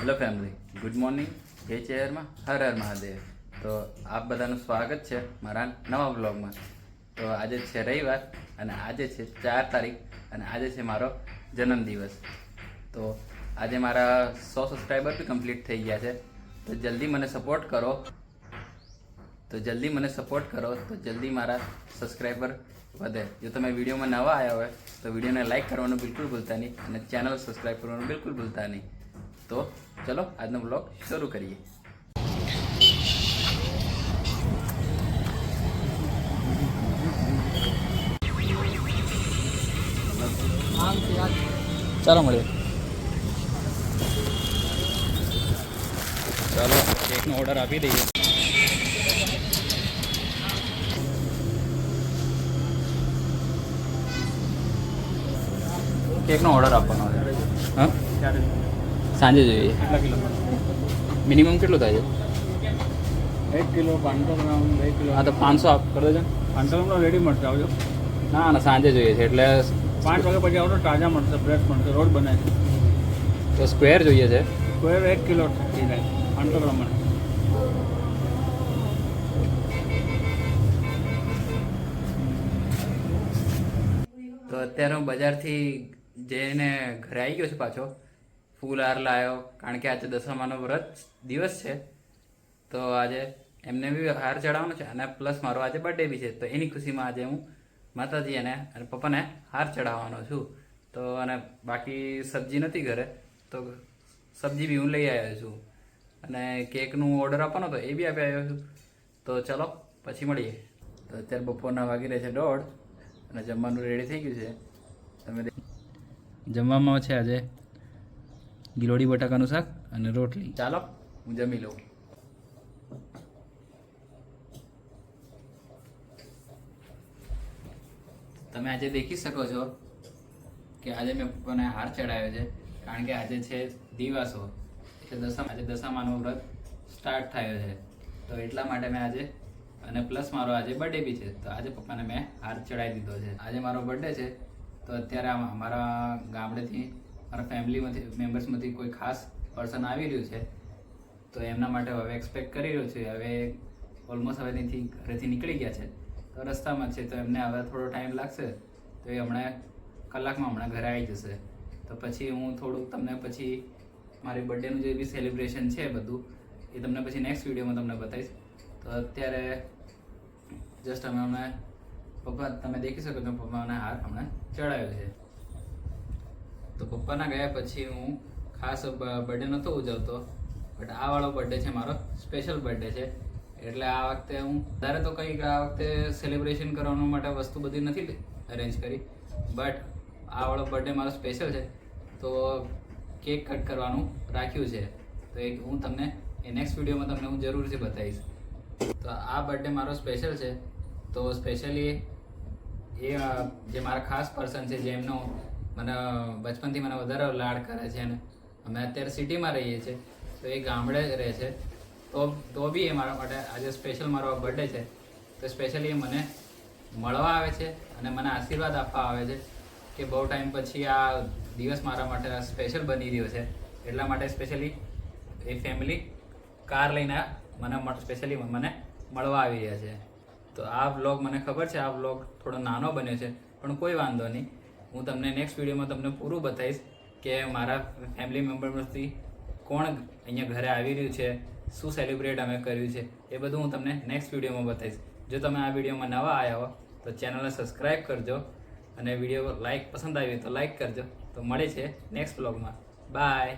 Hello family good morning જય ચેરમાં. હર હર મહાદેવ. તો આપ બધાનું સ્વાગત છે મારા નવા બ્લોગમાં તો આજે છે રવિવાર અને આજે છે ચાર તારીખ અને આજે છે મારો જન્મદિવસ. તો આજે મારા સો સબસ્ક્રાઈબર બી કમ્પ્લીટ થઈ ગયા છે. તો જલ્દી મને સપોર્ટ કરો. તો જલ્દી મને સપોર્ટ કરો. તો જલ્દી મારા સબસ્ક્રાઈબર વધે. જો તમે વિડીયોમાં નવા આવ્યા હોય તો વિડીયોને લાઇક કરવાનું બિલકુલ ભૂલતા નહીં અને ચેનલ સબસ્ક્રાઈબ કરવાનું બિલકુલ ભૂલતા નહીં. તો ચલો આજનો બ્લોગ શરૂ કરીએ ચાલો મળીએ ચાલો કેકનો ઓર્ડર આપી દઈએ કેકનો ઓર્ડર આપવાનો છે હા સાંજે જોઈએ. કેટલા કિલો મિનિમમ કેટલું થાય છે? એક કિલો પાંચસો ગ્રામ બે કિલો હા તો પાંચસો આપ કરી દેજો પાંચસો ગ્રામ રેડી મળશે આવજો. ના ના સાંજે જોઈએ છે એટલે પાંચ વાગ્યા પછી આવજો તાજા મળશે ફ્રેશ મળશે રોડ બને છે. તો સ્ક્વેર જોઈએ છે? સ્ક્વેર એક કિલો થઈ જાય પાંચસો ગ્રામ મળે તો અત્યારે હું બજારથી જઈને ઘરે આવી ગયો છું પાછો. ફૂલ હાર લાવ્યો કારણ કે આજે દસમાનો વ્રત દિવસ છે. તો આજે એમને બી હાર ચડાવવાનો છે અને પ્લસ મારો આજે બર્થડે બી છે. તો એની ખુશીમાં આજે હું માતાજી અને અને પપ્પાને હાર ચડાવવાનો છું. તો અને બાકી સબ્જી નથી ઘરે. તો સબ્જી બી હું લઈ આવ્યો છું. અને કેકનું ઓર્ડર આપવાનો હતો એ બી આપી આવ્યો છું. તો ચલો, પછી મળીએ. તો અત્યારે બપોરના વાગી રહે છે દોઢ અને જમવાનું રેડી થઈ ગયું છે. તમે જમવામાં છે આજે ગિલોડી બટાકાનું શાક અને રોટલી. ચાલો, હું જમી લઉં. તમે આજે દેખી શકો છો કે આજે મેં પપ્પાને હાર ચડાવ્યો છે, કારણ કે આજે છે દિવાસો. એટલે દસમ, આજે દશામાનો વ્રત સ્ટાર્ટ થયો છે. તો એટલા માટે મેં આજે, અને પ્લસ મારો આજે બર્થડે બી છે, તો આજે પપ્પાને મેં હાર ચડાવી દીધો છે. આજે મારો બર્થડે છે, તો અત્યારે અમારા ગામડેથી મારા ફેમિલીમાંથી, મેમ્બર્સમાંથી કોઈ ખાસ પર્સન આવી રહ્યું છે, તો એમના માટે હવે એક્સપેક્ટ કરી રહ્યો છું. હવે ઓલમોસ્ટ હવે ત્યાંથી ઘરેથી નીકળી ગયા છે. તો રસ્તામાં છે, તો એમને હવે થોડો ટાઈમ લાગશે, તો એ હમણાં કલાકમાં હમણાં ઘરે આવી જશે. તો પછી હું થોડુંક તમને પછી મારી બર્થડેનું જે બી સેલિબ્રેશન છે બધું, એ તમને પછી નેક્સ્ટ વિડીયોમાં તમને બતાવીશ. તો અત્યારે જસ્ટ અમે હમણાં પપ્પા, તમે દેખી શકો છો, પપ્પાને હાર હમણાં ચડાવ્યો છે. તો પપ્પાના ગયા પછી હું ખાસ બર્થડે નહોતો ઉજવતો બટ આ વાળો બર્થડે છે મારો સ્પેશિયલ બર્થડે છે. એટલે આ વખતે હું, વધારે તો કંઈક આ વખતે સેલિબ્રેશન કરવાનું માટે વસ્તુ બધી નથી અરેન્જ કરી બટ આ વાળો બર્થડે મારો સ્પેશિયલ છે. તો કેક કટ કરવાનું રાખ્યું છે. તો એક હું તમને, એ નેક્સ્ટ વિડીયોમાં તમને હું જરૂરથી બતાવીશ. તો આ બર્થડે મારો સ્પેશિયલ છે. તો સ્પેશિયલી એ, જે મારા ખાસ પર્સન છે, જેમનો મને બચપનથી મને વધારે લાડ કરે છે અને અમે અત્યારે સિટીમાં રહીએ છીએ, તો એ ગામડે રહે છે. તો તો બી એ મારા માટે આજે સ્પેશિયલ મારો બર્થડે છે. તો સ્પેશિયલી એ મને મળવા આવે છે અને મને આશીર્વાદ આપવા આવે છે કે બહુ ટાઈમ પછી આ દિવસ મારા માટે સ્પેશિયલ બની રહ્યો છે. એટલા માટે સ્પેશિયલી એ ફેમિલી કાર લઈને મને સ્પેશિયલી મને મળવા આવી રહ્યા છે. તો આ વ્લોગ મને ખબર છે, આ વ્લોગ થોડો નાનો બન્યો છે, પણ કોઈ વાંધો નહીં. હું તમને નેક્સ્ટ વિડીયોમાં તમને પૂરું બતાવીશ કે મારા ફેમિલી મેમ્બરમાંથી કોણ અહીંયા ઘરે આવી રહ્યું છે, શું સેલિબ્રેટ અમે કર્યું છે, એ બધું હું તમને નેક્સ્ટ વિડીયોમાં બતાવીશ. જો તમે આ વિડીયોમાં નવા આવ્યા હો, તો ચેનલને સબસ્ક્રાઈબ કરજો અને વીડિયો લાઈક પસંદ આવી હોય તો લાઈક કરજો. તો મળે છે નેક્સ્ટ બ્લોગમાં બાય